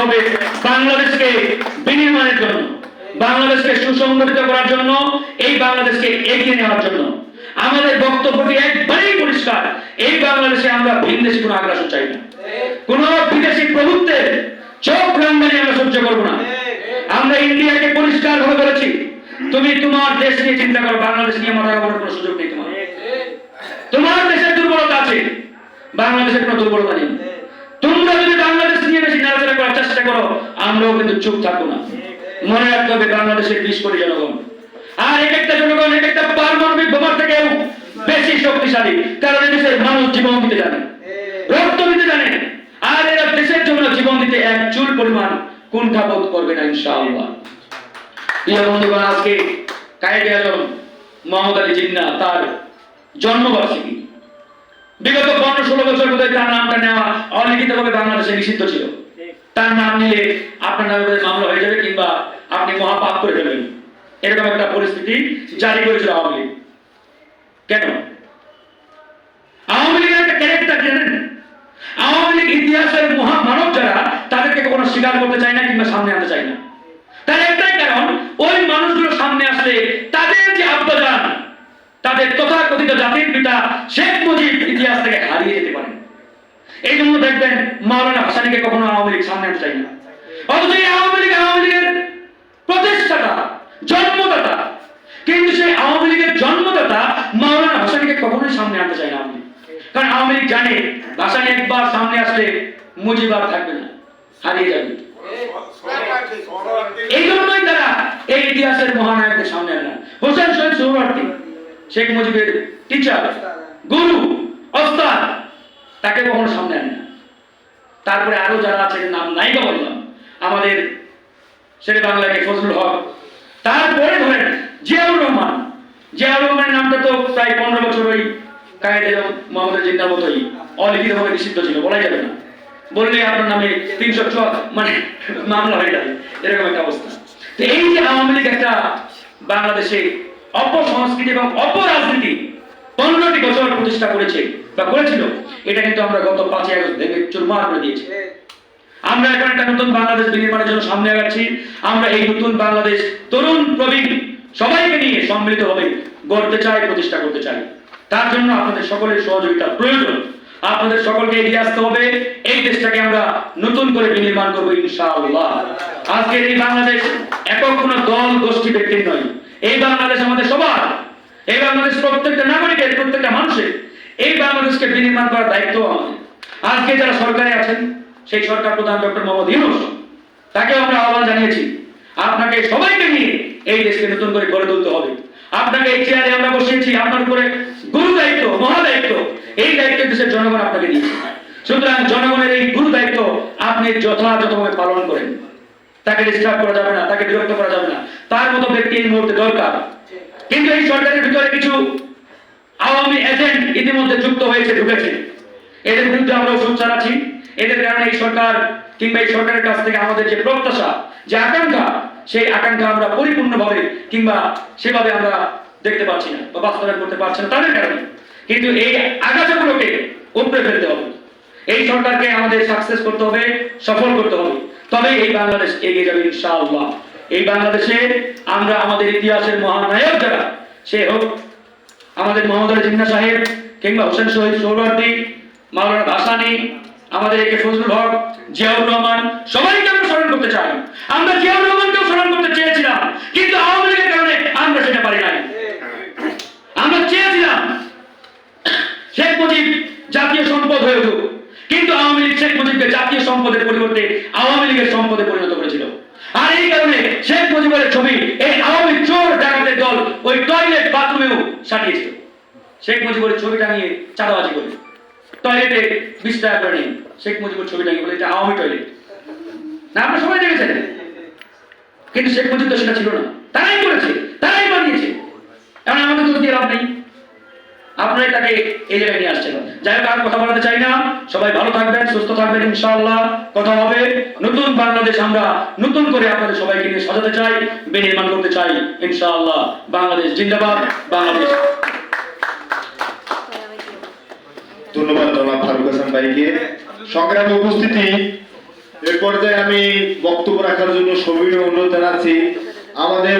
হবে বাংলাদেশকে বিনির্মাণের জন্য, বাংলাদেশকে সুসংগঠিত করার জন্য, এই বাংলাদেশকে এগিয়ে নেওয়ার জন্য। আমাদের বক্তব্যটি একবারেই পরিষ্কার, এই বাংলাদেশে আমরা ভিনদেশি কোনো আগ্রাসন চাই না। কোন বিদেশি প্রভুত্বের চোখ রাঙ্গানি আমরা সহ্য করব না। আমরা ইন্ডিয়াকে পরিষ্কার ভাবে বলেছি, তুমি তোমার দেশ নিয়ে চিন্তা করো, বাংলাদেশ নিয়ে মাথা ঘামানোর কোনো সুযোগ নেই তোমার। তোমার দেশের দুর্বলতা আছে, বাংলাদেশের কোনো দুর্বলতা নেই। করার চেষ্টা করো, আমরাও কিন্তু চুপ থাকব না। মনে রাখতে হবে বাংলাদেশের বিশ কোটি জনগণ। আর এক একটা জনগণ, এক একটা পারমাণবিক বোমার থেকেও বেশি শক্তিশালী কারণ এদেশের মানুষ জীবন দিতে জানে, রক্ত দিতে জানে। আর এরা দেশের জন্য জীবন দিতে এক চুল পরিমাণ কুণ্ঠাবোধ করবে না, ইনশাআল্লাহ। প্রিয় বন্ধুগণ, আজকে কায়েদে আজম মোহাম্মদ আলী জিন্না তার জন্মবার্ষিকী। বিগত পনেরো ষোলো বছর মধ্যে তার নামটা নেওয়া অলিখিত ভাবে বাংলাদেশে নিষিদ্ধ ছিল। তার নাম নিলে আপনার নামে মামলা হয়ে যাবে কিংবা আপনি মহাপাপ করে ফেলবেন। এরকম একটা পরিস্থিতি জারি করেছিল আওয়ামী লীগ। কেন? আওয়ামী লীগের একটা ক্যারেক্টার জানেন? আওয়ামী লীগ ইতিহাসের মহামানব যারা, তাদেরকে কখনো স্বীকার করতে চায় না কিংবা সামনে আনতে চায় না। তার একটাই কারণ, ওই মানুষগুলো সামনে আসলে তাদের যে আব্বাজান তাদের তথাকথিত জাতির পিতা শেখ মুজিব ইতিহাস থেকে এই জন্য দেখবেন মাওলানা হাসানিকে কখনো আওয়ামী লীগ সামনে আনতে চায় না। অথচ এই আওয়ামী লীগ আওয়ামী লীগের প্রতিষ্ঠাতা, জন্মদাতা, কিন্তু সেই আওয়ামী লীগের জন্মদাতা মাওলানা হাসানিকে কখনোই সামনে আনতে চায় না আওয়ামী। কারণ আওয়ামী লীগ জানে হাসানি একবার সামনে আসলে মুজিব আর থাকবে না, হারিয়ে যাবে। এই জন্যই তারা এই ইতিহাসের মহানায়কদের সামনে আনা হোসেন শহীদ শেখ মুজিবের টিচার গুরু তাকে কখনো সামনে আনে না। তারপরে আরও যারা আছে নাম নায়িকা বললাম আমাদের শেরে বাংলাকে ফজলুল হক। তারপরে ধরেন জিয়াউর রহমান। জিয়াউর রহমানের নামটা তো প্রায় পনেরো বছর ওই কায়েদে মোহাম্মদ জিন্দার মতোই অলিখিতভাবে নিষিদ্ধ ছিল, বলাই যাবে না। বললে আপনার নামে তিনশো মানে মামলা হয়ে যাবে। এরকম একটা অবস্থা। তো এই যে আওয়ামী লীগ একটা বাংলাদেশে অপসংস্কৃতি এবং অপরাজনীতি পনেরোটি বছর প্রতিষ্ঠা করেছে বা করেছিল, এটা কিন্তু আমরা গত পাঁচই আগস্ট ভেঙে চুরমার করে দিয়েছি। আমরা এখন একটা নতুন বাংলাদেশ বিনির্মাণের জন্য সামনে আগাচ্ছি। আমরা এই নতুন বাংলাদেশ তরুণ প্রবীণ সবাইকে নিয়ে সম্মিলিত হবে গড়তে চাই, প্রতিষ্ঠা করতে চাই। তার জন্য আপনাদের সকলের সহযোগিতা প্রয়োজন। আপনাদের সকলকে এগিয়ে আসতে হবে। এই দেশটাকে আমরা নতুন করে বিনির্মাণ করব ইনশাআল্লাহ। আজকের এই বাংলাদেশ একক কোনো দল গোষ্ঠী ব্যক্তির নয়। এই বাংলাদেশ আমাদের এই বাংলাদেশ প্রত্যেকটা নাগরিকের প্রত্যেকটা মানুষের এই বাংলাদেশকে বিনির্মাণ করার দায়িত্ব আজকে যারা সরকারে আছেন, সেই সরকার প্রধান ডক্টর মোহাম্মদ ইউনুস, তাকেও আমরা আহ্বান জানিয়েছি, আপনাকে সবাইকে নিয়ে এই দেশকে নতুন করে গড়ে তুলতে হবে। আপনাকে এই চেয়ারে আমরা বসিয়েছি, আপনার উপরে গুরু দায়িত্ব, মহা দায়িত্ব, এই দায়িত্ব দেশের জনগণ আপনাকে দিয়েছে। সুতরাং জনগণের এই গুরু দায়িত্ব আপনি যথাযথভাবে পালন করেন। তাকে ডিস্টার্ব করা যাবে না, তাকে বিরক্ত করা যাবে না। তার মতো ব্যক্তি এই মুহূর্তে দরকার। কিন্তু এই সরকারের ভিতরে কিছু আওয়ামী এজেন্ট ইতিমধ্যে যুক্ত হয়েছে, ঢুকেছে। এদের বিরুদ্ধে আমরাও সোচ্চার আছি। এদের কারণে এই সরকার কিংবা এই সরকারের কাছ থেকে আমাদের যে প্রত্যাশা, যে আকাঙ্ক্ষা, সেই আকাঙ্ক্ষা আমরা পরিপূর্ণভাবে কিংবা সেভাবে আমরা দেখতে পাচ্ছি না বা বাস্তবায়ন করতে পারছি না তাদের কারণে। কিন্তু এই আগাছাগুলোকে উপড়ে ফেলতে হবে। এই সরকারকে আমাদের সাকসেস করতে হবে, সফল করতে হবে। তবে এই বাংলাদেশ এগিয়ে যাবে ইনশাআল্লাহ। এই বাংলাদেশে আমরা আমাদের ইতিহাসের মহানায়ক যারা, সে হোক আমাদের মোহাম্মদ জিন্না সাহেব কিংবা হোসেন শহীদ সৌরর্দি মাওলানা ভাসানি, আমাদের একে ফজলুল হক, জিয়াউর রহমান, সবাইকে আমরা স্মরণ করতে চাই। আমরা জিয়াউর রহমানকেও স্মরণ করতে চেয়েছিলাম, কিন্তু আওয়ামী লীগের কারণে আমরা সেটা পারি নাই। আমরা চেয়েছিলাম শেখ মুজিব জাতীয় সম্পদ হয়ে উঠুক, কিন্তু আওয়ামী লীগ শেখ মুজিবকে জাতীয় সম্পদের পরিবর্তে আওয়ামী লীগের সম্পদে পরিণত করেছিল আর এই কারণে শেখ মুজিবের ছবি এই আওয়ামী চোর ডাকাতের দল ওই টয়লেট বাথরুমেও সাজিয়েছিল শেখ মুজিবুর ছবি টাঙিয়ে চাঁদাবাজি করে টয়লেটে বিশ টাকা করে নিন, শেখ মুজিবুর ছবি টাঙিয়ে বলে এটা আওয়ামী টয়লেট না, আমরা সবাই দেখেছেন। কিন্তু শেখ মুজিব তো সেটা ছিল না। তারাই করেছে, তারাই বানিয়েছে। এখন আমাদের তো দিয়ে লাভ নেই। আপনারাই তাকে এই জায়গায় নিয়ে আসছেন। যাই হোক, আর কথা বলতে চাই না। সবাই ভালো থাকবেন, সুস্থ থাকবেন, ইনশাআল্লাহ। কথা হবে, নতুন বাংলাদেশ আমরা নতুন করে আপনাদের সবাইকে নিয়ে সাজাতে চাই, বিনির্মাণ করতে চাই, ইনশাআল্লাহ। বাংলাদেশ জিন্দাবাদ, বাংলাদেশ। ধন্যবাদ জনাব ফারুক হাসান ভাইকে। সংগ্রামে উপস্থিতি, এ পর্যায়ে আমি বক্তব্য রাখার জন্য সবিনয় অনুরোধ জানাচ্ছি। আমাদের